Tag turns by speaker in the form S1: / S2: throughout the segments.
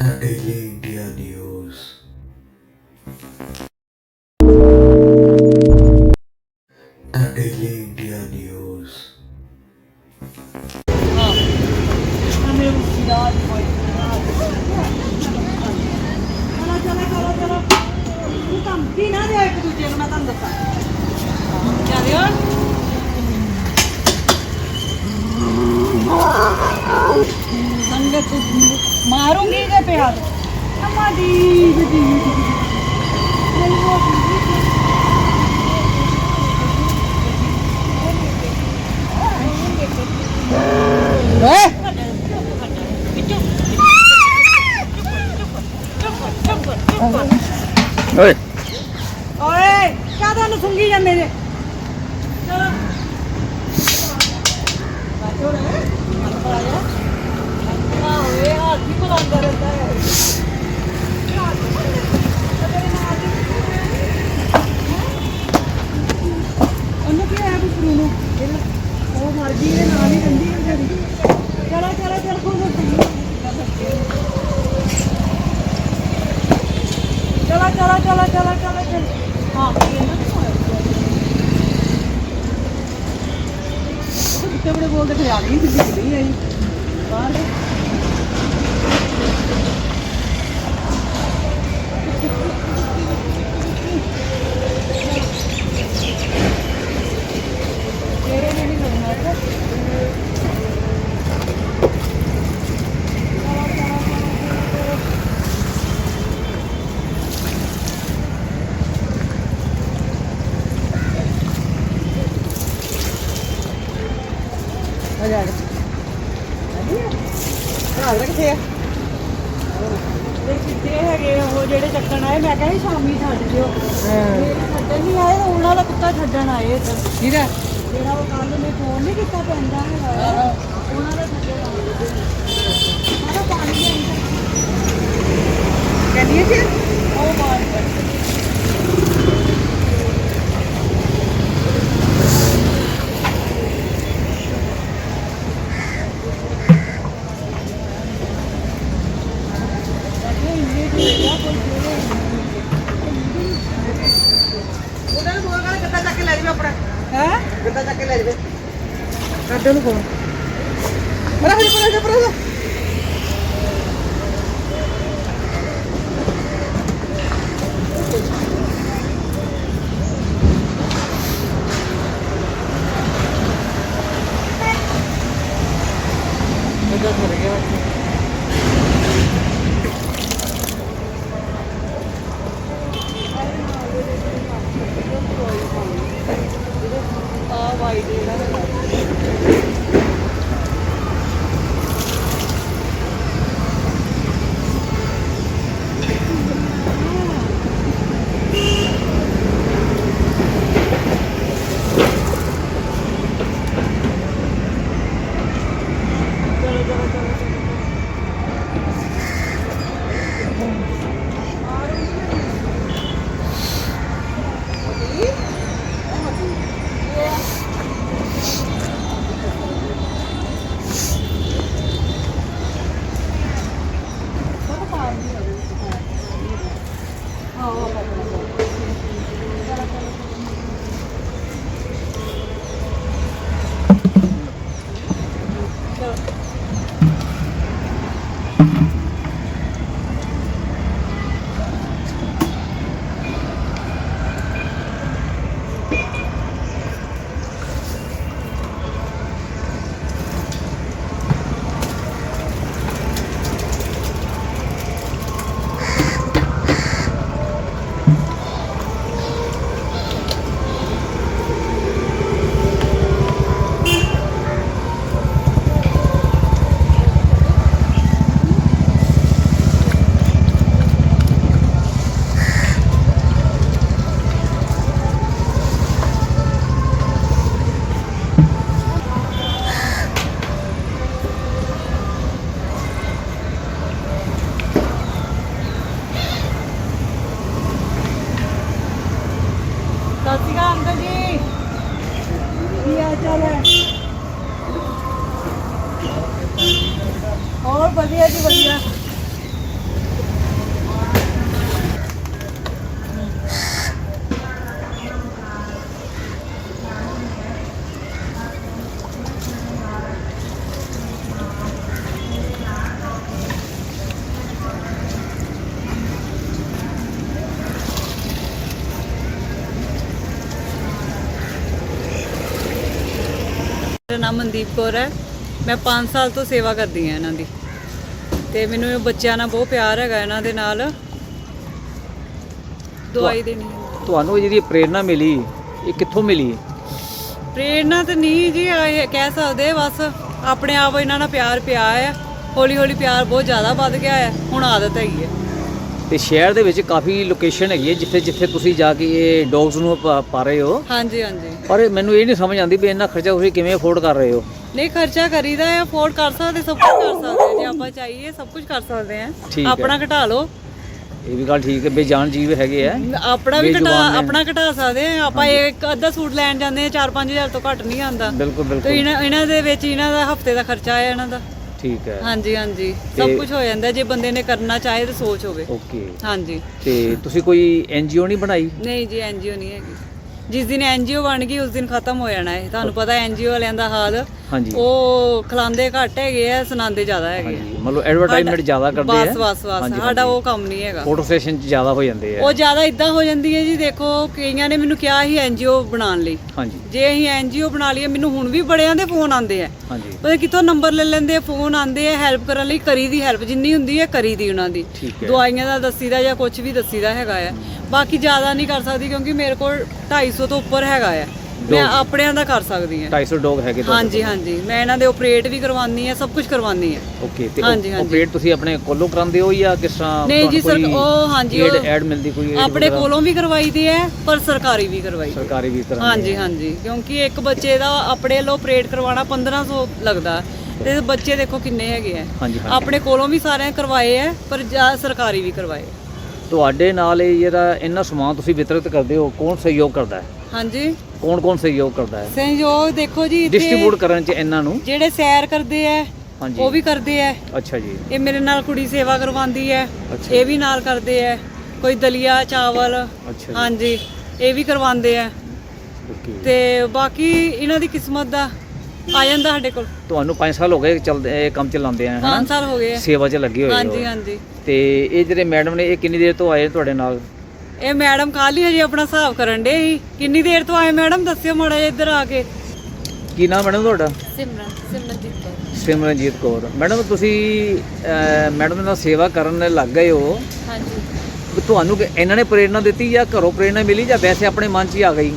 S1: Amen. ਸੰਗਤ ਮਾਰੂੰਗੀ ਤੇ ਪਿਆਰ ਅਮਾ ਦੀ। ਦੀ ਦੀ ਓਏ।
S2: ਓਏ।
S1: ਓਏ ਕਾਹਦਾ ਨੂੰ ਸੁੰਗੀ ਜਾਂਦੇ ਜੇ ਚਲੋ। ਬਾਜੋ ਰੇ ਮਨ ਪਾਇਆ 왜야 뒤고 난다는데. ਕੁੱਤਾ ਛੱਡਣ ਆਏ ਇੱਧਰ।
S2: ਕਿਹਦਾ
S1: ਜਿਹੜਾ ਉਹ ਕੱਲ ਨੇ ਫੋਨ ਨਹੀਂ ਕੀਤਾ ਪੈਂਦਾ ਹੈਗਾ। ਉਹਨਾਂ ਦਾ ਛੱਡਣ ਆਏ। ਸਾਰਾ ਪਾਣੀ ਦੇ ਅੰਦਰ।
S2: ਕਹਿੰਦੀ ਸੀ
S1: ਉਹ ਬਾਹਰ ਕਰ
S2: ਉਹਨਾਂ ਨੂੰ ਬੋਲ ਕਰ ਗੱਦਾ ਚੱਕ ਕੇ ਲੈ ਜਾਵੇ ਆਪਣਾ ਗੱਦਾ ਚੱਕ ਕੇ ਲੈ ਜਾਵੇ। ਦੇ ਉਹਨੂੰ ਫੋਨ। ਪਰਾ ਹੋ ਜਾ ਪਰਾ ਹੋ ਜਾ
S1: ਸਤਿ ਸ਼੍ਰੀ ਅਕਾਲ ਅੰਕਲ ਜੀ। ਕੀ ਹਾਲ ਚਾਲ ਹੈ? ਹੋਰ ਵਧੀਆ ਜੀ ਵਧੀਆ। ਨਾਮ ਮਨਦੀਪ ਕੌਰ ਹੈ। ਮੈਂ 5 ਸਾਲ ਤੋਂ ਸੇਵਾ ਕਰਦੀ ਹਾਂ ਇਹਨਾਂ ਦੀ। ਤੇ ਮੈਨੂੰ ਇਹ ਬੱਚਿਆਂ ਨਾਲ ਬਹੁਤ ਪਿਆਰ ਹੈਗਾ ਇਹਨਾਂ ਦੇ ਨਾਲ। ਦਵਾਈ ਦੇਣੀ।
S3: ਤੁਹਾਨੂੰ ਇਹ ਜਿਹੜੀ ਪ੍ਰੇਰਣਾ ਮਿਲੀ ਇਹ ਕਿੱਥੋਂ ਮਿਲੀ?
S1: ਪ੍ਰੇਰਨਾ ਤਾਂ ਨਹੀਂ ਜੀ ਇਹ ਕਹਿ ਸਕਦੇ ਬਸ ਆਪਣੇ ਆਪ ਇਹਨਾਂ ਨਾਲ ਪਿਆਰ ਪਿਆ ਹੈ। ਹੌਲੀ ਹੌਲੀ ਪਿਆਰ ਬਹੁਤ ਜ਼ਿਆਦਾ ਵੱਧ ਗਿਆ ਹੈ ਹੁਣ ਆਦਤ ਹੈਗੀ ਹੈ।
S3: ਤੇ ਸ਼ਹਿਰ ਦੇ ਵਿੱਚ ਕਾਫੀ ਲੋਕੇਸ਼ਨ ਹੈਗੀ ਹੈ ਜਿੱਥੇ ਜਿੱਥੇ ਤੁਸੀਂ ਜਾ ਕੇ ਇਹ ਡੌਗਸ ਨੂੰ ਪਾ ਰਹੇ ਹੋ।
S1: ਹਾਂਜੀ ਹਾਂਜੀ।
S3: ਪਰ ਮੈਨੂੰ ਇਹ ਨਹੀਂ ਸਮਝ ਆਉਂਦੀ ਵੀ ਇੰਨਾ ਖਰਚਾ ਤੁਸੀਂ ਕਿਵੇਂ ਅਫੋਰਡ ਕਰ ਰਹੇ ਹੋ?
S1: ਨਹੀਂ ਖਰਚਾ ਕਰੀਦਾ ਹੈ ਅਫੋਰਡ ਕਰ ਸਕਦੇ ਸਭ ਕੁਝ ਕਰ ਸਕਦੇ ਹਾਂ ਜੇ ਆਪਾਂ ਚਾਹੀਏ ਸਭ ਕੁਝ ਕਰ ਸਕਦੇ
S3: ਠੀਕ
S1: ਹਾਂ।
S3: ਹੈ।
S1: ਆਪਣਾ ਘਟਾ ਲਓ।
S3: ਇਹ ਵੀ ਗੱਲ ਠੀਕ ਹੈ ਬੇਜਾਨ ਜੀਵ ਹੈਗੇ ਆ।
S1: ਆਪਣਾ ਵੀ ਘਟਾ
S3: ਬੇਜ਼ੁਬਾਨ ਨੇ।
S1: ਆਪਣਾ ਘਟਾ ਸਕਦੇ ਹਾਂ ਆਪਾਂ ਇੱਕ ਅੱਧਾ ਸੂਟ ਲੈਣ ਜਾਂਦੇ ਆ 4-5000 ਤੋਂ ਘੱਟ ਨਹੀਂ ਆਂਦਾ
S3: ਬਿਲਕੁਲ
S1: ਤੇ
S3: ਬਿਲਕੁਲ।
S1: ਇਹਨਾਂ ਇਹਨਾਂ ਦੇ ਵਿੱਚ ਇਹਨਾਂ ਦਾ ਹਫ਼ਤੇ ਦਾ ਖਰਚਾ ਹੈ ਇਹਨਾਂ ਦਾ।
S3: ਠੀਕ ਹੈ।
S1: ਹਾਂਜੀ ਹਾਂਜੀ। ਸਭ
S3: ਤੇ-
S1: ਕੁਝ ਹੋ ਜਾਂਦਾ ਜੇ ਬੰਦੇ ਨੇ ਕਰਨਾ ਚਾਹੇ ਤੇ ਸੋਚ ਹੋਵੇ।
S3: ਓਕੇ।
S1: ਹਾਂਜੀ।
S3: ਤੇ ਤੁਸੀਂ ਕੋਈ ਐਨਜੀਓ ਨਹੀਂ ਬਣਾਈ?
S1: ਨਹੀਂ ਜੀ ਐਨਜੀਓ ਨਹੀਂ ਹੈਗੀ। ਜਿਸ ਦਿਨ ਐਨਜੀਓ ਬਣ ਗਈ, ਉਸ ਦਿਨ ਖਤਮ ਹੋ ਜਾਣਾ ਹੈ ਤੁਹਾਨੂੰ ਪਤਾ ਐਨਜੀਓ ਵਾਲਿਆਂ ਦਾ ਹਾਲ
S3: ਹਾਂਜੀ।
S1: ਉਹ ਖਲਾਉਂਦੇ ਘੱਟ ਹੈਗੇ ਆ ਸੁਣਾਉਂਦੇ ਜ਼ਿਆਦਾ ਹੈਗੇ ਆ।
S3: ਮਤਲਬ ਐਡਵਰਟਾਈਜ਼ਮੈਂਟ ਜ਼ਿਆਦਾ ਕਰਦੇ ਆ।
S1: ਬਸ ਬਸ ਬਸ ਸਾਡਾ ਉਹ ਕੰਮ ਨਹੀਂ ਹੈਗਾ।
S3: ਫੋਟੋ ਸੈਸ਼ਨ ਚ ਜ਼ਿਆਦਾ ਹੋ ਜਾਂਦੇ ਆ।
S1: ਉਹ ਜ਼ਿਆਦਾ ਇਦਾਂ ਹੋ ਜਾਂਦੀ ਹੈ ਜੀ ਦੇਖੋ ਕਈਆਂ ਨੇ ਮੈਨੂੰ ਕਿਹਾ ਸੀ ਐਨਜੀਓ ਬਣਾਉਣ ਲਈ।
S3: ਹਾਂਜੀ।
S1: ਜੇ ਅਸੀਂ ਐਨਜੀਓ ਬਣਾ ਲਈਏ ਮੈਨੂੰ ਹੁਣ ਵੀ ਬੜਿਆਂ ਦੇ ਫੋਨ ਆਉਂਦੇ ਆ।
S3: ਹਾਂਜੀ।
S1: ਪਤਾ ਕਿੱਥੋਂ ਨੰਬਰ ਲੈ ਲੈਂਦੇ ਆ ਫੋਨ ਆਉਂਦੇ ਆ ਹੈਲਪ ਕਰਨ ਲਈ ਕਰੀ ਦੀ ਹੈਲਪ ਜਿੰਨੀ ਹੁੰਦੀ ਹੈ ਕਰੀ ਦੀ ਉਹਨਾਂ ਦੀ।
S3: ਠੀਕ ਹੈ।
S1: ਦਵਾਈਆਂ ਦਾ ਦੱਸੀਦਾ ਜਾਂ ਕੁਝ ਵੀ ਦੱਸੀਦਾ ਹੈਗਾ ਆ। ਬਾਕੀ ਜ਼ਿਆਦਾ ਨਹੀਂ ਕਰ ਸਕਦੀ ਕਿਉਂਕਿ ਮੇਰੇ ਕੋਲ 250 ਤੋਂ ਉੱਪਰ ਹੈਗਾ ਆ। ਮੈਂ ਆਪਣਿਆਂ ਦਾ ਕਰ ਸਕਦੀ ਹਾਂ।
S3: 250 ਡੌਗ ਹੈਗੇ
S1: ਹਾਂਜੀ ਹਾਂਜੀ। ਮੈਂ ਇਹਨਾਂ ਦੇ ਆਪਰੇਟ ਵੀ ਕਰਵਾਉਣੀ ਆ ਸਭ ਕੁਝ ਕਰਵਾਉਣੀ ਆ
S3: ਓਕੇ ਤੇ
S1: ਹਾਂਜੀ, ਹਾਂਜੀ।
S3: ਆਪਰੇਟ ਤੁਸੀਂ ਆਪਣੇ ਕੋਲੋਂ ਕਰਾਉਂਦੇ ਹੋ ਜਾਂ ਕਿਸ ਤਰ੍ਹਾਂ
S1: ਨਹੀਂ ਜੀ, ਸਰ- ਉਹ ਹਾਂਜੀ, ਉਹ
S3: aid ਮਿਲਦੀ ਕੋਈ
S1: ਆਪਣੇ? ਕੋਲੋਂ ਵੀ ਕਰਵਾਈ ਦੀ ਹੈ ਪਰ ਸਰਕਾਰੀ ਵੀ ਕਰਵਾਈ ਦੀ ਹੈ।
S3: ਸਰਕਾਰੀ ਵੀ ਤਰ੍ਹਾਂ
S1: ਹਾਂਜੀ ਹਾਂਜੀ। ਕਿਉਂਕਿ ਇੱਕ ਬੱਚੇ ਦਾ ਆਪਣੇ ਵੱਲੋਂ ਆਪਰੇਟ ਕਰਵਾਉਣਾ 1500 ਲੱਗਦਾ। ਤੇ ਬੱਚੇ ਦੇਖੋ ਕਿੰਨੇ ਹੈਗੇ ਆ।
S3: ਹਾਂਜੀ
S1: ਆਪਣੇ ਕੋਲੋਂ ਵੀ ਸਾਰਿਆਂ ਕਰਵਾਏ ਆ ਪਰ ਜਾ- ਸਰਕਾਰੀ ਵੀ ਕਰਵਾਏ
S3: ਤੁਹਾਡੇ ਨਾਲ ਇਹ ਜਿਹੜਾ ਇੰਨਾ ਸਮਾਨ ਤੁਸੀਂ ਵਿਤਰਿਤ ਕਰਦੇ ਹੋ ਕੌਣ ਸਹਿਯੋਗ ਕਰਦਾ ਹੈ?
S1: ਹਾਂਜੀ।
S3: ਕੌਣ ਕੌਣ ਸਹਿਯੋਗ ਕਰਦਾ ਹੈ?
S1: ਸੰਯੋਗ ਦੇਖੋ ਜੀ ਇੱਥੇ
S3: ਡਿਸਟ੍ਰੀਬਿਊਟ ਕਰਨ ਚ ਇਹਨਾਂ ਨੂੰ?
S1: ਜਿਹੜੇ ਸੈਰ ਕਰਦੇ ਆ
S3: ਹਾਂਜੀ।
S1: ਉਹ ਵੀ ਕਰਦੇ ਆ
S3: ਅੱਛਾ ਜੀ।
S1: ਇਹ ਮੇਰੇ ਨਾਲ ਕੁੜੀ ਸੇਵਾ ਕਰਵਾਉਂਦੀ ਹੈ
S3: ਅੱਛਾ।
S1: ਇਹ ਵੀ ਨਾਲ ਕਰਦੇ ਆ ਕੋਈ ਦਲੀਆ ਚਾਵਲ ਹਾਂਜੀ ਇਹ ਵੀ ਕਰਵਾਉਂਦੇ
S3: ਓਕੇ।
S1: ਤੇ ਬਾਕੀ ਇਹਨਾਂ ਦੀ ਕਿਸਮਤ ਦਾ ਆ ਜਾਂਦਾ ਸਾਡੇ ਕੋਲ।
S3: ਤੁਹਾਨੂੰ 5 ਸਾਲ ਹੋ ਗਏ ਚੱਲਦੇ ਇਹ ਕੰਮ ਚਲਾਉਂਦੇ ਆ ਹਨਾ?
S1: 5 ਸਾਲ ਹੋ ਗਏ
S3: ਸੇਵਾ 'ਚ ਲੱਗੇ ਹੋਏ
S1: ਹਾਂਜੀ
S3: ਹੋ
S1: ਹਾਂਜੀ।
S3: ਤੇ ਇਹ ਜਿਹੜੇ ਮੈਡਮ ਨੇ ਇਹ ਕਿੰਨੀ ਦੇਰ ਤੋਂ ਆਏ ਤੁਹਾਡੇ ਨਾਲ?
S1: ਇਹ ਮੈਡਮ ਕੱਲ੍ਹ ਹੀ ਹਜੇ ਆਪਣਾ ਹਿਸਾਬ ਕਰਨ ਡੇ ਸੀ। ਕਿੰਨੀ ਦੇਰ ਤੋਂ ਆਏ ਮੈਡਮ? ਦੱਸਿਓ ਮਾੜਾ ਜਿਹਾ ਇੱਧਰ ਆ ਕੇ।
S3: ਕੀ ਨਾਮ ਮੈਡਮ ਤੁਹਾਡਾ?
S1: ਸਿਮਰਨ ਸਿਮਰਨਜੀਤ ਕੌਰ।
S3: ਸਿਮਰਨਜੀਤ ਕੌਰ। ਮੈਡਮ ਤੁਸੀਂ ਅਹ, ਮੈਡਮ ਨਾਲ ਸੇਵਾ ਕਰਨ ਲੱਗ ਗਏ ਹੋ।
S1: ਹਾਂਜੀ।
S3: ਤੁਹਾਨੂੰ ਕਿ- ਇਹਨਾਂ ਨੇ ਪ੍ਰੇਰਣਾ ਦਿੱਤੀ ਜਾਂ ਘਰੋਂ ਪ੍ਰੇਰਣਾ ਮਿਲੀ ਜਾਂ ਵੈਸੇ ਆਪਣੇ ਮਨ 'ਚ ਹੀ ਆ ਗਈ?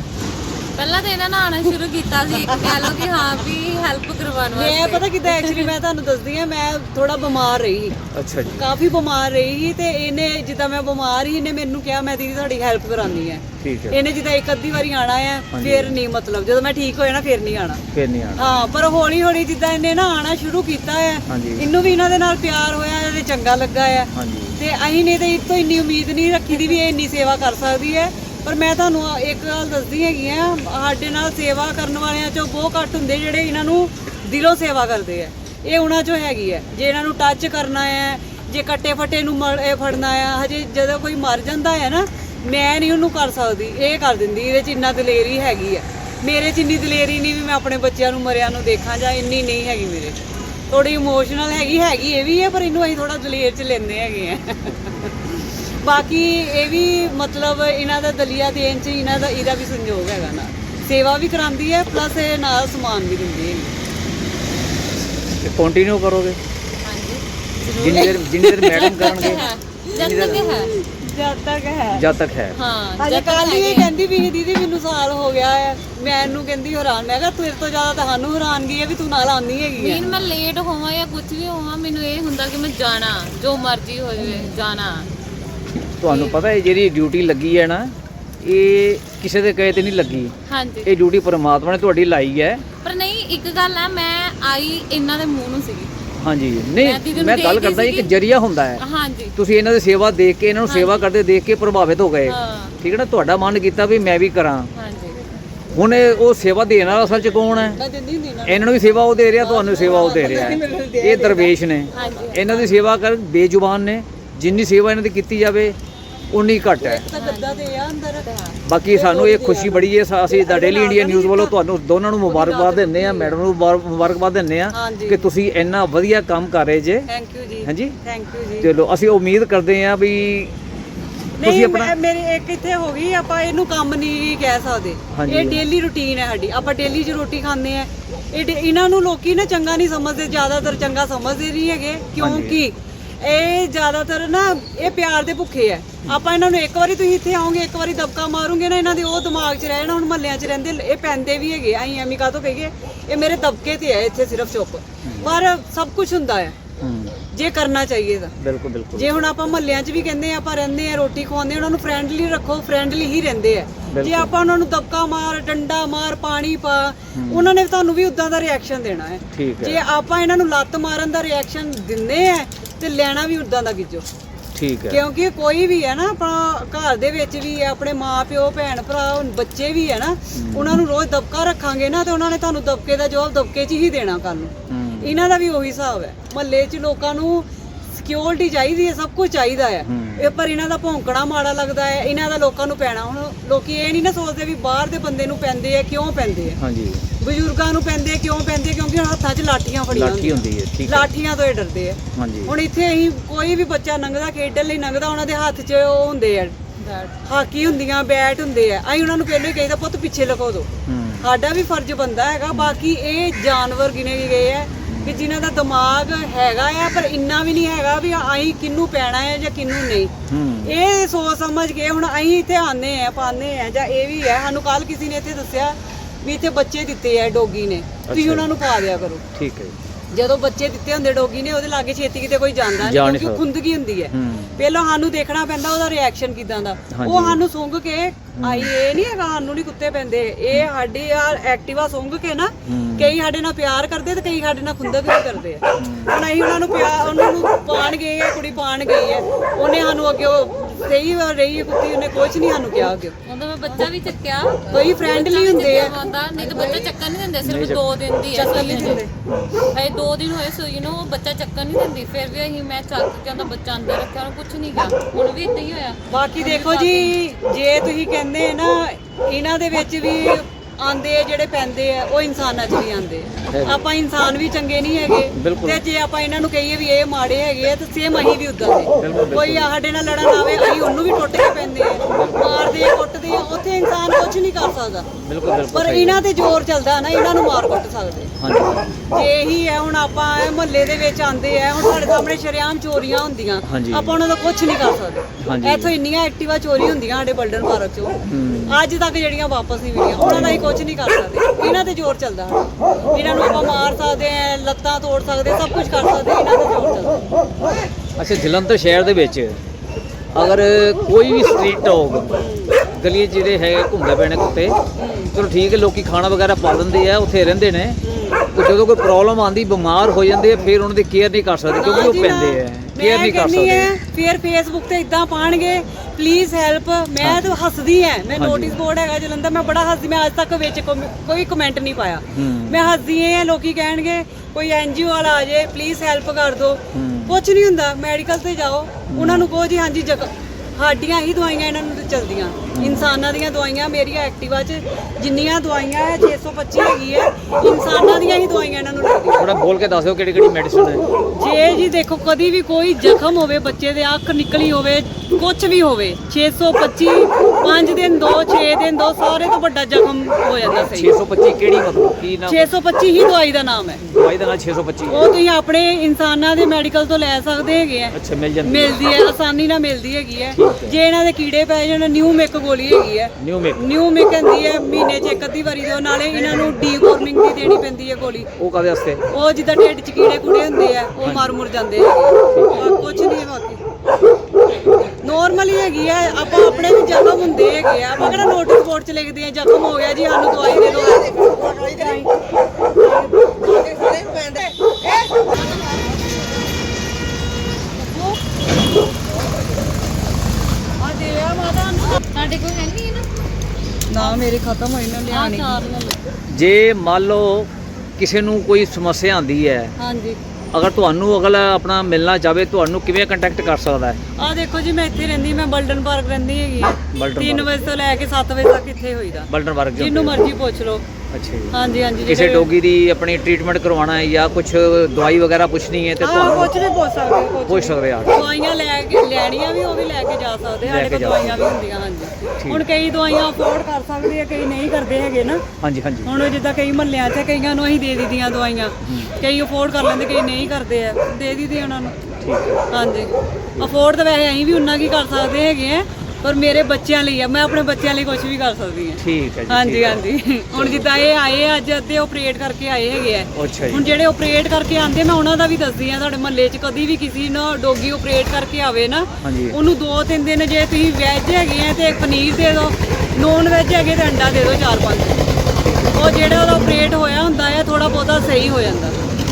S4: ਪਹਿਲਾਂ ਤਾਂ ਇਹਨਾਂ ਨੇ ਆਉਣਾ ਸ਼ੁਰੂ ਕੀਤਾ ਸੀ। ਕਹਿ ਲਓ ਕਿ ਹਾਂ ਵੀ ਹੈਲਪ ਕਰਵਾਉਣ
S1: ਮੈਂ
S4: ਵਾਸਤੇ।
S1: ਪਤਾ ਕਿਦਾਂ ਐਕਚੁਅਲੀ ਮੈਂ ਤੁਹਾਨੂੰ ਦੱਸਦੀ ਆ ਮੈਂ ਥੋੜਾ ਬਿਮਾਰ ਰਹੀ।
S3: ਅੱਛਾ ਜੀ।
S1: ਕਾਫੀ ਬਿਮਾਰ ਰਹੀ ਸੀ ਤੇ ਇਹਨੇ ਜਿੱਦਾਂ ਮੈਂ ਬਿਮਾਰ ਸੀ ਇਹਨੇ ਮੈਨੂੰ ਕਿਹਾ ਮੈਂ ਦੀਦੀ ਤੁਹਾਡੀ ਹੈਲਪ ਕਰਾਉਣੀ ਹੈ।
S3: ਠੀਕ ਹੈ।
S1: ਇਹਨੇ ਜਿੱਦਾਂ ਇੱਕ ਅੱਧੀ ਵਾਰੀ ਆਣਾ ਆ ਫਿਰ ਨਹੀਂ ਮਤਲਬ ਜਦੋਂ ਮੈਂ ਠੀਕ ਹੋ ਜਾਣਾ ਫਿਰ ਨਹੀਂ ਆਣਾ
S3: ਫਿਰ ਨਹੀਂ ਆਣਾ
S1: ਹਾਂ ਪਰ ਹੌਲੀ ਹੌਲੀ ਜਿੱਦਾਂ ਇਹਨੇ ਨਾ ਆਣਾ ਸ਼ੁਰੂ ਕੀਤਾ ਹੈ
S3: ਹਾਂਜੀ।
S1: ਇਹਨੂੰ ਵੀ ਇਹਨਾਂ ਦੇ ਨਾਲ ਪਿਆਰ ਹੋਇਆ ਇਹਦੇ ਚੰਗਾ ਲੱਗਾ ਆ
S3: ਹਾਂਜੀ।
S1: ਤੇ ਅਸੀਂ ਨੇ ਤੇ ਇਹ ਤੋਂ ਇੰਨੀ ਉਮੀਦ ਨਹੀਂ ਰੱਖੀ ਦੀ ਵੀ ਇਹ ਇੰਨੀ ਸੇਵਾ ਕਰ ਸਕਦੀ ਹੈ। ਪਰ ਮੈਂ ਤੁਹਾਨੂੰ ਇੱਕ ਗੱਲ ਦੱਸਦੀ ਹੈਗੀ ਆ, ਸਾਡੇ ਨਾਲ ਸੇਵਾ ਕਰਨ ਵਾਲਿਆਂ ਚੋਂ ਬਹੁਤ ਘੱਟ ਹੁੰਦੇ ਜਿਹੜੇ ਇਹਨਾਂ ਨੂੰ ਦਿਲੋਂ ਸੇਵਾ ਕਰਦੇ ਆ। ਇਹ ਉਹਨਾਂ ਚੋਂ ਹੈਗੀ ਹੈ ਜੇ ਇਹਨਾਂ ਨੂੰ ਟੱਚ ਕਰਨਾ ਹੈ ਜੇ ਕੱਟੇ ਫੱਟੇ ਨੂੰ ਮੜ- ਫੜਨਾ ਆ, ਹਜੇ ਜਦੋਂ ਕੋਈ ਮਰ ਜਾਂਦਾ ਹੈ ਨਾ, ਮੈਂ ਨਹੀਂ ਉਹਨੂੰ ਕਰ ਸਕਦੀ। ਇਹ ਕਰ ਦਿੰਦੀ, ਇਹਦੇ ਚ ਇੰਨਾ ਦਲੇਰੀ ਹੈਗੀ ਹੈ ਮੇਰੇ ਚ ਇੰਨੀ ਦਲੇਰੀ ਨਹੀਂ ਵੀ ਮੈਂ ਆਪਣੇ ਬੱਚਿਆਂ ਨੂੰ ਮਰਿਆਂ ਨੂੰ ਦੇਖਾਂ ਜਾਂ ਇੰਨੀ ਨਹੀਂ ਹੈਗੀ ਮੇਰੇ ਥੋੜੀ ਇਮੋਸ਼ਨਲ ਹੈਗੀ ਹੈਗੀ ਇਹ ਵੀ ਹੈ ਪਰ ਇਹਨੂੰ ਅਸੀਂ ਥੋੜਾ ਦਲੇਰ ਚ ਲੈਂਦੇ ਹੈਗੇ ਆ। ਬਾਕੀ ਇਹ ਵੀ ਮਤਲਬ ਇਹਨਾਂ ਦਾ ਦਲੀਆ ਦੇਣ ਚ ਇਹਨਾਂ ਦਾ ਇਹਦਾ ਵੀ ਸੰਯੋਗ ਹੈਗਾ ਨਾ। ਸੇਵਾ ਵੀ ਕਰਾਉਂਦੀ ਹੈ ਪਲੱਸ ਇਹ ਨਾਲ ਸਮਾਨ ਵੀ ਦਿੰਦੀ ਹੈ।
S3: ਤੇ ਕੰਟੀਨਿਊ ਕਰੋਗੇ?
S4: ਹਾਂਜੀ।
S3: ਜਿੰਨੀ ਦੇਰ ਜਿੰਨੀ ਦੇਰ ਮੈਡਮ ਕਰਨਗੇ
S4: ਜਦ ਤੱਕ ਹੈ।
S1: ਜਦ ਤੱਕ ਹੈ।
S3: ਜਦ ਤੱਕ ਹੈ।
S4: ਹਾਂ
S1: ਅਜੇ ਕੱਲ ਇਹ ਕਹਿੰਦੀ ਵੀ ਦੀਦੀ ਮੈਨੂੰ ਸਾਲ ਹੋ ਗਿਆ ਹੈ। ਮੈਂ ਇਹਨੂੰ ਕਹਿੰਦੀ ਹੈਰਾਨ ਮੈਂ ਕਿਹਾ ਤੇਰੇ ਤੋਂ ਜ਼ਿਆਦਾ ਤੁਹਾਨੂੰ ਹੈਰਾਨਗੀ ਹੈ ਵੀ ਤੂੰ ਨਾਲ ਆਉਂਦੀ ਹੈਗੀ ਹੈ।
S4: ਮੀਨ ਮੈਂ ਲੇਟ ਹੋਵਾਂ ਜਾਂ ਕੁਝ ਵੀ ਹੋਵਾਂ ਮੈਨੂੰ ਇਹ ਹੁੰਦਾ ਕਿ ਮੈਂ ਜਾਣਾ ਜੋ ਮਰਜ਼ੀ ਹੋ ਜਾਵੇ ਜਾਣਾ।
S3: ਤੁਹਾਨੂੰ ਪਤਾ ਹੈ ਜਿਹੜੀ ਡਿਊਟੀ ਲੱਗੀ ਹੈ ਨਾ ਇਹ ਕਿਸੇ ਦੇ ਕਹੇ ਤੇ ਨਹੀਂ ਲੱਗੀ।
S4: ਹਾਂਜੀ।
S3: ਇਹ ਡਿਊਟੀ ਪਰਮਾਤਮਾ ਨੇ ਤੁਹਾਡੀ ਲਾਈ ਹੈ।
S4: ਪਰ ਨਹੀਂ ਇੱਕ ਗੱਲ ਹੈ ਮੈਂ ਆਈ ਇਹਨਾਂ ਦੇ ਮੂੰਹ ਨੂੰ ਸੀਗੀ।
S3: ਹਾਂਜੀ ਨਹੀਂ ਮੈਂ ਗੱਲ ਕਰਦਾ ਇੱਕ। ਜਰੀਆ ਹੁੰਦਾ ਹੈ।
S4: ਹਾਂਜੀ।
S3: ਤੁਸੀਂ ਇਹਨਾਂ ਦੀ ਸੇਵਾ ਦੇਖ ਕੇ ਇਹਨਾਂ ਨੂੰ ਸੇਵਾ ਕਰਦੇ ਦੇਖ ਕੇ ਪ੍ਰਭਾਵਿਤ ਹੋ ਗਏ। ਠੀਕ ਹੈ ਨਾ ਤੁਹਾਡਾ ਮਨ ਕੀਤਾ ਵੀ ਮੈਂ ਵੀ ਕਰਾਂ।
S4: ਹਾਂਜੀ।
S3: ਹੁਣ ਇਹ ਉਹ ਸੇਵਾ ਦੇਣ ਵਾਲਾ ਅਸਲ ਚ ਕੌਣ ਹੈ?
S1: ਮੈਂ ਦਿੰਦੀ ਹੁੰਦੀ ਨਾ।
S3: ਇਹਨਾਂ ਨੂੰ ਵੀ ਸੇਵਾ ਉਹ ਦੇ ਰਿਹਾ ਤੁਹਾਨੂੰ ਸੇਵਾ ਉਹ ਦੇ ਰਿਹਾ। ਹੈ ਇਹ ਦਰਵੇਸ਼ ਨੇ।
S4: ਹਾਂਜੀ।
S3: ਇਹਨਾਂ ਦੀ ਸੇਵਾ ਕਰ ਬੇਜ਼ੁਬਾਨ ਨੇ। ਜਿੰਨੀ ਸੇਵਾ ਇਹਨਾਂ ਦੀ ਕੀਤੀ ਜਾਵੇ ਉਨੀ ਘੱਟ ਹੈ। ਬਾਕੀ ਸਾਨੂੰ ਇਹ ਖੁਸ਼ੀ ਬੜੀ ਹੈ ਸਾ- ਅਸੀਂ ਦਾ ਡੇਲੀ ਇੰਡੀਆ ਨਿਊਜ਼ ਵੱਲੋਂ ਤੁਹਾਨੂੰ ਦੋਨਾਂ ਨੂੰ ਮੁਬਾਰਕਬਾਦ ਦਿੰਦੇ ਆ ਮੈਡਮ ਨੂੰ ਮੁਬਾਰਕ- ਮੁਬਾਰਕਬਾਦ ਦਿੰਦੇ ਆ
S1: ਹਾਂਜੀ।
S3: ਕਿ ਤੁਸੀਂ ਇੰਨਾ ਵਧੀਆ ਕੰਮ ਕਰ ਰਹੇ ਜੇ।
S1: ਥੈਂਕ ਯੂ ਜੀ।
S3: ਹਾਂਜੀ?
S1: ਥੈਂਕ ਯੂ ਜੀ।
S3: ਚਲੋ ਅਸੀਂ ਉਮੀਦ ਕਰਦੇ ਆ ਵੀ
S1: ਨਹੀਂ
S3: ਤੁਸੀਂ ਆਪਣਾ
S1: ਮੈਂ- ਮੇਰੀ ਇੱਕ ਇੱਥੇ ਹੋ ਗਈ ਆਪਾਂ ਇਹਨੂੰ ਕੰਮ ਨਹੀਂ ਕਹਿ ਸਕਦੇ। ਇਹ ਡੇਲੀ ਰੁਟੀਨ ਹੈ ਸਾਡੀ। ਆਪਾਂ ਡੇਲੀ 'ਚ ਰੋਟੀ ਖਾਂਦੇ ਆ ਇਹ ਡ- ਇਹਨਾਂ ਨੂੰ ਲੋਕੀ ਨਾ ਚੰਗਾ ਨਹੀਂ ਸਮਝਦੇ ਜ਼ਿਆਦਾਤਰ ਚੰਗਾ ਸਮਝਦੇ ਨਹੀਂ ਹੈਗੇ। ਕਿਉਂਕਿ ਇਹ ਜ਼ਿਆਦਾਤਰ ਨਾ ਇਹ ਪਿਆਰ ਦੇ ਭੁੱਖੇ ਆ ਆਪਾਂ ਇਹਨਾਂ ਨੂੰ ਇੱਕ ਵਾਰੀ ਤੁਸੀਂ ਇੱਥੇ ਆਓਗੇ ਇੱਕ ਵਾਰੀ ਦਬਕਾ ਮਾਰੋਗੇ ਨਾ ਇਹਨਾਂ ਦੇ ਉਹ ਦਿਮਾਗ 'ਚ ਰਹਿ ਜਾਣਾ ਹੁਣ ਮਹੱਲਿਆਂ 'ਚ ਰਹਿੰਦੇ ਇਹ ਪੈਂਦੇ ਵੀ ਹੈਗੇ ਆਈ ਐਵੇਂ ਕਾਹਤੋਂ ਕਹੀਏ ਇਹ ਮੇਰੇ ਦਬਕੇ ਤੇ ਹੈ ਇੱਥੇ ਸਿਰਫ ਚੁੱਪ। ਪਰ ਸਭ ਕੁਝ ਹੁੰਦਾ ਹੈ। ਜੇ ਕਰਨਾ ਚਾਹੀਏ ਤਾਂ।
S3: ਬਿਲਕੁਲ ਬਿਲਕੁਲ।
S1: ਜੇ ਹੁਣ ਆਪਾਂ ਮਹੱਲਿਆਂ 'ਚ ਵੀ ਕਹਿੰਦੇ ਆ ਆਪਾਂ ਰਹਿੰਦੇ ਆ ਰੋਟੀ ਖਵਾਉਂਦੇ ਉਹਨਾਂ ਨੂੰ ਫਰੈਂਡਲੀ ਰੱਖੋ ਫਰੈਂਡਲੀ ਹੀ ਰਹਿੰਦੇ ਆ। ਜੇ ਆਪਾਂ ਉਹਨਾਂ ਨੂੰ ਦਬਕਾ ਮਾਰ ਡੰਡਾ ਮਾਰ ਪਾਣੀ ਪਾ ਉਹਨਾਂ ਨੇ ਤੁਹਾਨੂੰ ਵੀ ਉਦਾਂ ਦਾ ਰਿਐਕਸ਼ਨ ਦੇਣਾ ਹੈ। ਜੇ ਆਪਾਂ ਇਹਨਾਂ ਨੂੰ ਲੱਤ ਮਾਰਨ ਦਾ ਰਿਐਕਸ਼ਨ ਦਿੰਦੇ ਆ ਤੇ ਲੈਣਾ ਵੀ ਉਦਾਂ ਦਾ ਗਿੱਜੋ
S3: ਠੀਕ ਹੈ।
S1: ਕਿਉਂਕਿ ਕੋਈ ਵੀ ਹੈ ਨਾ ਆਪਣਾ ਘਰ ਦੇ ਵਿੱਚ ਵੀ ਹੈ ਆਪਣੇ ਮਾਪਿਓ ਭੈਣ ਭਰਾ ਬੱਚੇ ਵੀ ਹੈ ਨਾ ਉਹਨਾਂ ਨੂੰ ਰੋਜ਼ ਦਬਕਾ ਰੱਖਾਂਗੇ ਨਾ ਤੇ ਉਹਨਾਂ ਨੇ ਤੁਹਾਨੂੰ ਦਬਕੇ ਦਾ ਜਵਾਬ ਦਬਕੇ 'ਚ ਹੀ ਦੇਣਾ ਕੱਲ ਨੂੰ। ਇਹਨਾਂ ਦਾ ਵੀ ਉਹੀ ਹਿਸਾਬ ਹੈ। ਮਹੱਲੇ 'ਚ ਲੋਕਾਂ ਨੂੰ ਸਿਕਿਉਰਿਟੀ ਚਾਹੀਦੀ ਹੈ ਸਭ ਕੁਝ ਚਾਹੀਦਾ ਹੈ। ਇਹ ਪਰ ਇਹਨਾਂ ਦਾ ਭੌਂਕਣਾ ਮਾੜਾ ਲੱਗਦਾ ਹੈ ਇਹਨਾਂ ਦਾ ਲੋਕਾਂ ਨੂੰ ਪੈਣਾ। ਹੁਣ ਲੋਕੀ ਇਹ ਨਹੀਂ ਨਾ ਸੋਚਦੇ ਵੀ ਬਾਹਰ ਦੇ ਬੰਦੇ ਨੂੰ ਪੈਂਦੇ ਆ ਕਿਉਂ ਪੈਂਦੇ ਆ?
S3: ਹਾਂਜੀ।
S1: ਬਜ਼ੁਰਗਾਂ ਨੂੰ ਪੈਂਦੇ ਕਿਉਂ ਪੈਂਦੇ ਕਿਉਂਕਿ ਹੱਥਾਂ 'ਚ ਲਾਠੀਆਂ ਫੜੀਆਂ
S3: ਲਾਠੀ ਹੁੰਦੀ ਹੈ ਠੀਕ ਹੈ।
S1: ਲਾਠੀਆਂ ਤੋਂ ਇਹ ਡਰਦੇ ਆ।
S3: ਹਾਂਜੀ।
S1: ਹੁਣ ਇੱਥੇ ਅਸੀਂ ਕੋਈ ਵੀ ਬੱਚਾ ਲੰਘਦਾ ਖੇਡਣ ਲਈ ਲੰਘਦਾ ਉਹਨਾਂ ਦੇ ਹੱਥ 'ਚ ਉਹ ਹੁੰਦੇ ਆ। ਹਾਕੀ ਹੁੰਦੀਆਂ ਬੈਟ ਹੁੰਦੇ ਆ। ਅਸੀਂ ਉਹਨਾਂ ਨੂੰ ਪਹਿਲਾਂ ਹੀ ਕਹੀਦਾ ਪੁੱਤ ਪਿੱਛੇ ਲਗੋ ਦੋ। ਸਾਡਾ ਵੀ ਫਰਜ਼ ਬੰਦਾ ਹੈਗਾ ਬਾਕੀ ਇਹ ਜਾਨਵਰ ਗਿਣੇ ਗਏ ਆ ਕਿ ਜਿਨ੍ਹਾਂ ਦਾ ਦਿਮਾਗ ਹੈਗਾ ਆ ਪਰ ਇੰਨਾ ਵੀ ਨਹੀਂ ਹੈਗਾ ਵੀ ਅਸੀਂ ਕਿੰਨੂੰ ਪੈਣਾ ਹੈ ਜਾਂ ਕਿੰਨੂੰ ਨਹੀਂ। ਇਹ ਸੋਚ ਸਮਝ ਕੇ ਹੁਣ ਅਸੀਂ ਇੱਥੇ ਆਨੇ ਆ ਪਾਉਂਦੇ ਆ ਜਾਂ ਇਹ ਵੀ ਹੈ ਸਾਨੂੰ ਕੱਲ ਕਿਸੇ ਨੇ ਇੱਥੇ ਦੱਸਿਆ ਵੀ ਇੱਥੇ ਬੱਚੇ ਦਿੱਤੇ ਆ ਡੋਗੀ ਨੇ। ਤੁਸੀਂ ਉਹਨਾਂ ਨੂੰ ਪਾ ਦਿਆ ਕਰੋ।
S3: ਠੀਕ ਹੈ
S1: ਜਦੋਂ ਬੱਚੇ ਦਿੱਤੇ ਹੁੰਦੇ ਡੋਗੀ ਨੇ ਉਹਦੇ ਲਾਗੇ ਛੇਤੀ ਕਿਤੇ ਕੋਈ ਜਾਂਦਾ ਨਹੀਂ ਕਿਉਂਕਿ। ਖੁੰਦਗੀ ਹੁੰਦੀ ਹੈ। ਪਹਿਲਾਂ ਸਾਨੂੰ ਦੇਖਣਾ ਪੈਂਦਾ ਉਹਦਾ ਰਿਐਕਸ਼ਨ ਕਿਦਾਂ ਦਾ। ਉਹ ਸਾਨੂੰ ਸੁੰਘ ਕੇ ਆਈ ਇਹ ਨਹੀਂ ਹੈਗਾ ਸਾਨੂੰ ਨਹੀਂ ਕੁੱਤੇ ਪੈਂਦੇ। ਇਹ ਸਾਡੀ ਆ ਐਕਟਿਵਾ ਸੁੰਘ ਕੇ ਨਾ। ਕਈ ਸਾਡੇ ਨਾਲ ਪਿਆਰ ਕਰਦੇ ਤੇ ਕਈ ਸਾਡੇ ਨਾਲ ਖੁੰਦਕ ਵੀ ਕਰਦੇ ਆ। ਹੁਣ ਅਸੀਂ ਉਹਨਾਂ ਨੂੰ ਪਿਆਰ ਉਹਨਾਂ ਨੂੰ ਪਾਣ ਗਏ ਆ ਕੁੜੀ ਪਾਣ ਗਈ ਹੈ। ਉਹਨੇ ਸਾਨੂੰ ਅੱਗੇ ਉਹ ਸਹੀ ਰਹੀ ਹੈ ਕੁੱਤੀ ਉਹਨੇ ਕੁਝ ਨਹੀਂ ਸਾਨੂੰ ਕਿਹਾ ਅੱਗੇ।
S4: ਉਦੋਂ ਮੈਂ ਬੱਚਾ ਵੀ ਚੱਕਿਆ।
S1: ਕੋਈ ਫਰੈਂਡਲੀ ਹੁੰਦੇ ਆ।
S4: ਆਉਂਦਾ ਨਹੀਂ ਤਾਂ ਬੱਚਾ ਚੱਕਣ ਨਹੀਂ ਦਿੰਦੇ ਸਿਰਫ 2 ਦਿਨ ਦੀ ਹੈ।
S1: ਚੱਕਣ ਨਹੀਂ ਦਿੰਦੇ
S4: ਹਏ 2 ਦਿਨ ਹੋਏ ਸੂਈ ਨੂੰ ਉਹ ਬੱਚਾ ਚੱਕਣ ਨਹੀਂ ਦਿੰਦੀ। ਫਿਰ ਵੀ ਅਸੀਂ ਮੈਂ ਚੱਕ ਕੇ ਉਹਦਾ ਬੱਚਾ ਅੰਦਰ ਰੱਖਿਆ ਉਹਨੂੰ ਕੁਝ ਨਹੀਂ ਗਿਆ। ਹੁਣ ਵੀ ਇਦਾਂ ਹੀ ਹੋਇਆ।
S1: ਬਾਕੀ ਦੇਖੋ ਜੀ ਜੇ ਤੁਸੀਂ ਕਹਿੰਦੇ ਨਾ ਇਹਨਾਂ ਦੇ ਵਿੱਚ ਵੀ ਆਂਦੇ ਆ ਜਿਹੜੇ ਪੈਂਦੇ ਆ ਉਹ ਇਨਸਾਨਾਂ 'ਚ ਵੀ ਆਂਦੇ ਆ। ਆਪਾਂ ਇਨਸਾਨ ਵੀ ਚੰਗੇ ਨਹੀਂ ਹੈਗੇ। ਤੇ ਜੇ ਆਪਾਂ ਇਹਨਾਂ ਨੂੰ ਕਹੀਏ ਵੀ ਇਹ ਮਾੜੇ ਹੈਗੇ ਆ ਤੇ ਸੇਮ ਅਸੀਂ ਵੀ ਉਦਾਂ ਦੇ। ਕੋਈ ਆ ਸਾਡੇ ਨਾਲ ਲੜਨ ਆਵੇ ਅਸੀਂ ਉਹਨੂੰ ਵੀ ਟੁੱਟ ਕੇ ਪੈਂਦੇ ਆ। ਮਾਰਦੇ ਆ ਕੁੱਟਦੇ ਆ ਉੱਥੇ ਇਨਸਾਨ ਕੁਝ ਨਹੀਂ ਕਰ ਸਕਦਾ।
S3: ਬਿਲਕੁਲ ਬਿਲਕੁਲ
S1: ਪਰ ਇਹਨਾਂ ਤੇ ਜ਼ੋਰ ਚੱਲਦਾ ਨਾ ਇਹਨਾਂ ਨੂੰ ਮਾਰ ਕੁੱਟ ਸਕਦੇ।
S3: ਹਾਂਜੀ।
S1: ਜੇ ਇਹੀ ਹੈ ਹੁਣ ਆਪਾਂ ਇਹ ਮੁਹੱਲੇ ਦੇ ਵਿੱਚ ਆਂਦੇ ਆ ਹੁਣ ਸਾਡੇ ਸਾਹਮਣੇ ਸ਼ਰੇਆਮ ਚੋਰੀਆਂ ਹੁੰਦੀਆਂ।
S3: ਹਾਂਜੀ।
S1: ਆਪਾਂ ਉਹਨਾਂ ਦਾ ਕੁਝ ਨਹੀਂ ਕਰ ਸਕਦੇ। ਇੱਥੋਂ ਇੰਨੀਆਂ ਐਕਟਿਵਾ ਚੋਰੀ ਹੁੰਦੀਆਂ ਸਾਡੇ ਬਲਡਨ ਪਾਰਕ ਚੋਂ।
S3: ਹੂੰ।
S1: ਅੱਜ ਤੱਕ ਜਿਹੜੀਆਂ ਵਾਪਸ ਨਹੀਂ ਮਿਲੀਆਂ ਉਹਨਾਂ ਦਾ ਹੀ ਕੁਝ ਨਹੀਂ ਕਰ ਸਕਦੇ। ਇਹਨਾਂ ਤੇ ਜ਼ੋਰ ਚੱਲਦਾ। ਇਹਨਾਂ ਨੂੰ ਆਪਾਂ ਮਾਰ ਸਕਦੇ ਆ ਲੱਤਾਂ ਤੋੜ ਸਕਦੇ ਸਭ ਕੁਝ ਕਰ ਸਕਦੇ ਇਹਨਾਂ ਤੇ ਜ਼ੋਰ ਚੱਲਦਾ।
S3: ਅੱਛਾ ਜਲੰਧਰ ਸ਼ਹਿਰ ਦੇ ਵਿੱਚ ਅਗਰ ਕੋਈ ਵੀ ਸਟਰੀਟ ਡੌਗ ਗਲੀ ਜਿਹੜੇ ਹੈ ਘੁੰਮਦੇ ਪਏ ਨੇ ਕੁੱਤੇ। ਚਲੋ ਠੀਕ ਹੈ ਲੋਕੀ ਖਾਣਾ ਵਗੈਰਾ ਪਾ ਦਿੰਦੇ ਆ ਉੱਥੇ ਰਹਿੰਦੇ ਨੇ। ਤੇ ਜਦੋਂ ਕੋਈ ਪ੍ਰੋਬਲਮ ਆਂਦੀ ਬਿਮਾਰ ਹੋ ਜਾਂਦੇ ਆ ਫਿਰ ਉਹਨਾਂ ਦੀ ਕੇਅਰ ਨਹੀਂ ਕਰ ਸਕਦੇ ਕਿਉਂਕਿ ਉਹ
S1: ਜੀ
S3: ਪੈਂਦੇ ਆ ਕੇਅਰ ਨਹੀਂ ਕਰ ਸਕਦੇ।
S1: ਫਿਰ ਫੇਸਬੁੱਕ ਤੇ ਇਦਾਂ ਪਾਣਗੇ ਪਲੀਜ਼ ਹੈਲਪ ਮੈਂ ਤਾਂ ਹੱਸਦੀ ਐ ਮੈਂ। ਨੋਟਿਸ ਬੋਰਡ ਹੈਗਾ ਜਲੰਧਰ ਮੈਂ ਬੜਾ ਹੱਸਦੀ ਮੈਂ ਅੱਜ ਤੱਕ ਵਿੱਚ ਕੋਈ ਕਮੈਂਟ ਨਹੀਂ ਪਾਇਆ। ਮੈਂ ਹੱਸਦੀ ਐ ਲੋਕੀ ਕਹਿਣਗੇ ਕੋਈ ਐਨਜੀਓ ਵਾਲਾ ਆ ਜਾਏ ਪਲੀਜ਼ ਹੈਲਪ ਕਰ ਦਿਓ
S3: ਹੂੰ।
S1: ਕੁਝ ਨਹੀਂ ਹੁੰਦਾ ਮੈਡੀਕਲ ਤੇ ਜਾਓ। ਉਹਨਾਂ ਨੂੰ ਕਹੋ ਜੀ ਹਾਂਜੀ ਜਗ ਸਾਡੀਆਂ ਹੀ ਦਵਾਈਆਂ ਇਹਨਾਂ ਨੂੰ ਚਲਦੀਆਂ। ਇਨਸਾਨਾਂ ਦੀਆਂ ਦਵਾਈਆਂ ਮੇਰੀਆਂ ਐਕਟਿਵਾ 'ਚ ਜਿੰਨੀਆਂ ਦਵਾਈਆਂ ਹੈ 625 ਹੈਗੀ ਹੈ ਇਨਸਾਨਾਂ ਦੀਆਂ ਹੀ ਦਵਾਈਆਂ ਇਹਨਾਂ ਨੂੰ ਲੱਗਦੀਆਂ।
S3: ਥੋੜਾ ਬੋਲ ਕੇ ਦੱਸਿਓ ਕਿਹੜੀ ਕਿਹੜੀ ਮੈਡੀਸਨ ਹੈ।
S1: ਜੇ ਜੀ ਦੇਖੋ ਕਦੀ ਵੀ ਕੋਈ ਜ਼ਖਮ ਹੋਵੇ ਬੱਚੇ ਦੇ ਅੱਖ ਨਿਕਲੀ ਹੋਵੇ ਕੁਝ ਵੀ ਹੋਵੇ 625 5 ਦਿਨ ਦੋ 6 ਦਿਨ ਦੋ ਸਾਰੇ ਤੋਂ ਵੱਡਾ ਜ਼ਖਮ ਹੋ ਜਾਂਦਾ ਸਹੀ।
S3: 625 ਕਿਹੜੀ ਮਤਲਬ ਕੀ ਨਾਮ?
S1: 625 ਹੀ ਦਵਾਈ ਦਾ ਨਾਮ ਹੈ।
S3: ਦਵਾਈ ਦਾ ਨਾਮ 625
S1: ਉਹ ਤੁਸੀਂ ਆਪਣੇ ਇਨਸਾਨਾਂ ਦੇ ਮੈਡੀਕਲ ਤੋਂ ਲੈ ਸਕਦੇ ਹੈਗੇ ਆ।
S3: ਅੱਛਾ ਮਿਲ ਜਾਂਦੀ
S1: ਮਿਲਦੀ ਹੈ ਆਸਾਨੀ ਨਾਲ ਮਿਲਦੀ ਹੈਗੀ ਹੈ। ਜੇ ਇਹਨਾਂ ਦੇ ਕੀੜੇ ਪੈ ਜਾਣ ਨਿਊ ਮਿਕ ਗੋਲੀ ਹੈਗੀ ਹੈ।
S3: ਨਿਊ ਮੇਕ
S1: ਨਿਊ ਮਿਕ ਹੁੰਦੀ ਹੈ ਮਹੀਨੇ 'ਚ ਇੱਕ ਅੱਧੀ ਵਾਰੀ ਦਿਓ ਨਾਲੇ ਇਹਨਾਂ ਨੂੰ ਡੀਵੋਰਮਿੰਗ ਦੀ ਦੇਣੀ ਪੈਂਦੀ ਹੈ ਗੋਲੀ।
S3: ਉਹ ਕਾਦੇ ਵਾਸਤੇ?
S1: ਉਹ ਜਿੱਦਾਂ ਢਿੱਡ 'ਚ ਕੀੜੇ ਕੂੜੇ ਹੁੰਦੇ ਆ ਉਹ ਮਰ ਮੁਰ ਜਾਂਦੇ ਆ। ਕੁਝ ਨਹੀਂ ਹੈ ਬਾਕੀ। ਨੋਰਮਲੀ ਹੈਗੀ ਆ ਆਪਾਂ ਆਪਣੇ ਵੀ ਜ਼ਖਮ ਹੁੰਦੇ ਹੈਗੇ ਆ ਆਪਾਂ ਕਿਹੜਾ ਨੋਟਿਸ ਬੋਰਡ 'ਚ ਲਿਖਦੇ ਆ ਜ਼ਖਮ ਹੋ ਗਿਆ ਜੀ ਸਾਨੂੰ ਦਵਾਈ ਦੇ ਦਿਓ। ਆ ਦੇ ਆ ਮਾਤਾ ਨੂੰ
S4: ਸਾਡੇ ਕੋਲ ਹੈ ਨਹੀਂ ਨਾ
S1: ਨਾ ਮੇਰੀ ਖਤਮ ਹੋਈ ਨਾ ਲਿਆਣੀ
S3: ਜੇ ਮੰਨ ਲਓ ਕਿਸੇ ਨੂੰ ਕੋਈ ਸਮੱਸਿਆ ਆਂਦੀ ਹੈ
S1: ਹਾਂਜੀ।
S3: ਅਗਰ ਤੁਹਾਨੂੰ ਅਗਲਾ ਆਪਣਾ ਮਿਲਣਾ ਚਾਹਵੇ ਤੁਹਾਨੂੰ ਕਿਵੇਂ ਕੰਟੈਕਟ ਕਰ ਸਕਦਾ ਹੈ?
S1: ਆ ਦੇਖੋ ਜੀ ਮੈਂ ਇੱਥੇ ਰਹਿੰਦੀ ਮੈਂ ਬਲਡਨ ਪਾਰਕ ਰਹਿੰਦੀ ਹੈਗੀ ਆ।
S3: ਬਲਟਨ
S1: 3 ਵਜੇ ਤੋਂ ਲੈ ਕੇ 7 ਵਜੇ ਤੱਕ ਇੱਥੇ ਹੋਈਦਾ।
S3: ਬਲਟਨ ਵਰਗ
S1: ਜਿਹਨੂੰ ਮਰਜ਼ੀ ਪੁੱਛ ਲਓ।
S3: ਅੱਛਾ ਜੀ।
S1: ਹਾਂਜੀ ਹਾਂਜੀ
S3: ਕਿਸੇ
S1: ਜਿਹੜੇ-
S3: ਡੋਗੀ ਦੀ ਆਪਣੀ ਟ੍ਰੀਟਮੈਂਟ ਕਰਵਾਉਣਾ ਹੈ ਜਾਂ ਕੁਝ ਦਵਾਈ ਵਗੈਰਾ ਪੁੱਛਣੀ ਹੈ ਤੇ
S1: ਹਾਂ
S3: ਤੁਹਾਨੂੰ
S1: ਕੁਝ ਵੀ ਪੁੱਛ ਸਕਦੇ ਹੋ,
S3: ਪੁੱਛ। ਸਕਦੇ ਆ।
S1: ਦਵਾਈਆਂ ਲੈ ਕੇ ਲੈਣੀਆਂ ਵੀ ਉਹ ਵੀ ਲੈ ਕੇ ਜਾ ਸਕਦੇ
S3: ਲੈ
S1: ਸਾਡੇ
S3: ਕੇ
S1: ਕੋਲ
S3: ਜਾ
S1: ਦਵਾਈਆਂ ਵੀ ਹੁੰਦੀਆਂ ਹਾਂਜੀ। ਹੁਣ ਕਈ ਦਵਾਈਆਂ ਅਫੋਰਡ ਕਰ ਸਕਦੇ ਆ ਕਈ ਨਹੀਂ ਕਰਦੇ ਹੈਗੇ ਨਾ।
S3: ਹਾਂਜੀ ਹਾਂਜੀ।
S1: ਹੁਣ ਜਿੱਦਾਂ ਕਈ ਮਹੱਲਿਆਂ 'ਚ ਕਈਆਂ ਨੂੰ ਅਸੀਂ ਦੇ ਦਿੱਤੀਆਂ ਦਵਾਈਆਂ। ਕਈ ਅਫੋਰਡ ਕਰ ਲੈਂਦੇ ਕਈ ਨਹੀਂ ਕਰਦੇ ਆ। ਦੇ ਦਿੱਤੀ ਉਹਨਾਂ ਨੂੰ। ਹਾਂਜੀ। ਅਫੋਰਡ ਤਾਂ ਵੈਸੇ ਅਸੀਂ ਵੀ ਉਨਾ ਕੀ ਕਰ ਸਕਦੇ ਹੈਗੇ ਆ। ਪਰ ਮੇਰੇ ਬੱਚਿਆਂ ਲਈ ਆ ਮੈਂ ਆਪਣੇ ਬੱਚਿਆਂ ਲਈ ਕੁਝ ਵੀ ਕਰ ਸਕਦੀ ਹਾਂ।
S3: ਠੀਕ ਹੈ ਜੀ
S1: ਹਾਂਜੀ। ਹਾਂਜੀ। ਹੁਣ ਜਿੱਦਾਂ ਇਹ ਆਏ ਆ, ਅੱਜ ਅੱਧੇ ਆਪਰੇਟ ਕਰਕੇ ਆਏ ਹੈਗੇ ਆ।
S3: ਅੱਛਾ ਜੀ।
S1: ਹੁਣ ਜਿਹੜੇ ਆਪਰੇਟ ਕਰਕੇ ਆਂਦੇ ਮੈਂ ਉਹਨਾਂ ਦਾ ਵੀ ਦੱਸਦੀ ਆ ਤੁਹਾਡੇ ਮਹੱਲੇ 'ਚ ਕਦੀ ਵੀ ਕਿਸੇ ਨੂੰ ਡੋਗੀ ਆਪਰੇਟ ਕਰਕੇ ਆਵੇ ਨਾ ਉਹਨੂੰ ਦੋ ਤਿੰਨ ਦਿਨ ਜੇ ਤੁਸੀਂ ਵੈਜ ਹੈਗੇ ਆ ਤੇ ਪਨੀਰ ਦੇ ਦਿਓ ਨੌਨ ਵੈਜ ਹੈਗੇ ਤੇ ਅੰਡਾ ਦੇ ਦਿਓ ਚਾਰ ਪੰਜ। ਉਹ ਜਿਹੜਾ ਉਹਦਾ ਆਪਰੇਟ ਹੋਇਆ ਹੁੰਦਾ ਹੈ ਥੋੜਾ ਬਹੁਤਾ ਸਹੀ ਹੋ ਜਾਂਦਾ।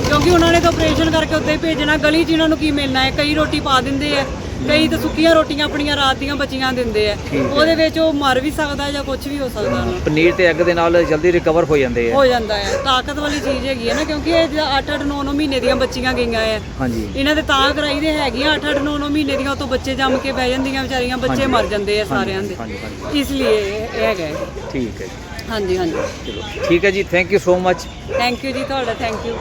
S1: ਕਿਉਂਕਿ ਉਹਨਾਂ ਨੇ ਤਾਂ ਆਪਰੇਸ਼ਨ ਕਰਕੇ ਉੱਤੇ ਹੀ ਭੇਜਣਾ ਗਲੀ 'ਚ ਇਹਨਾਂ ਨੂੰ ਕੀ ਮਿਲਣਾ ਹੈ? ਕਈ ਰੋਟੀ ਪਾ ਦਿੰਦੇ ਆ। ਕਈ ਤਾਂ ਸੁੱਕੀਆਂ ਰੋਟੀਆਂ ਆਪਣੀਆਂ ਰਾਤ ਦੀਆਂ ਬਚੀਆਂ ਦਿੰਦੇ ਆ। ਉਹਦੇ ਵਿੱਚ ਉਹ ਮਰ ਵੀ ਸਕਦਾ ਜਾਂ ਕੁਝ ਵੀ ਹੋ ਸਕਦਾ ਨੂੰ
S3: ਪਨੀਰ ਤੇ ਐਗ ਦੇ ਨਾਲ ਜਲਦੀ ਰਿਕਵਰ ਹੋ ਜਾਂਦੇ ਆ।
S1: ਹੋ ਜਾਂਦਾ ਹੈ ਤਾਕਤ ਵਾਲੀ ਚੀਜ਼ ਹੈਗੀ ਹੈ ਨਾ ਕਿਉਂਕਿ ਇਹ 8 8 9 9 ਮਹੀਨੇ ਦੀਆਂ ਬੱਚੀਆਂ ਗਈਆਂ ਆ।
S3: ਹਾਂਜੀ।
S1: ਇਹਨਾਂ ਦੇ ਤਾਂ ਕਰਾਈ ਦੇ ਹੈਗੀਆਂ 8 8 9 9 ਮਹੀਨੇ ਦੀਆਂ ਉਤੋਂ ਬੱਚੇ ਜੰਮ ਕੇ ਬਹਿ ਜਾਂਦੀਆਂ ਵਿਚਾਰੀਆਂ ਬੱਚੇ ਮਰ ਜਾਂਦੇ ਆ ਸਾਰਿਆਂ ਦੇ।
S3: ਹਾਂਜੀ ਹਾਂਜੀ
S1: ਇਸ ਲਈ ਇਹ ਇਹ ਹੈਗਾ ਹੈ।
S3: ਠੀਕ ਹੈ ਜੀ।
S1: ਹਾਂਜੀ ਹਾਂਜੀ।
S3: ਚਲੋ ਠੀਕ ਹੈ ਜੀ। Thank you so much
S1: thank you ਜੀ ਤੁਹਾਡਾ ਥੈਂਕ ਯੂ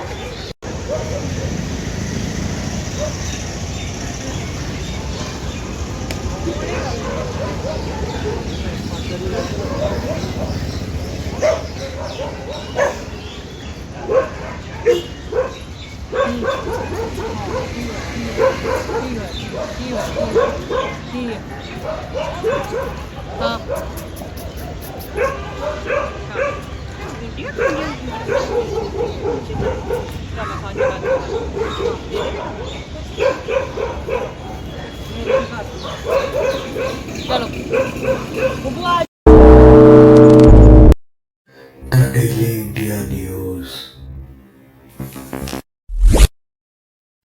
S1: ਹਾਂ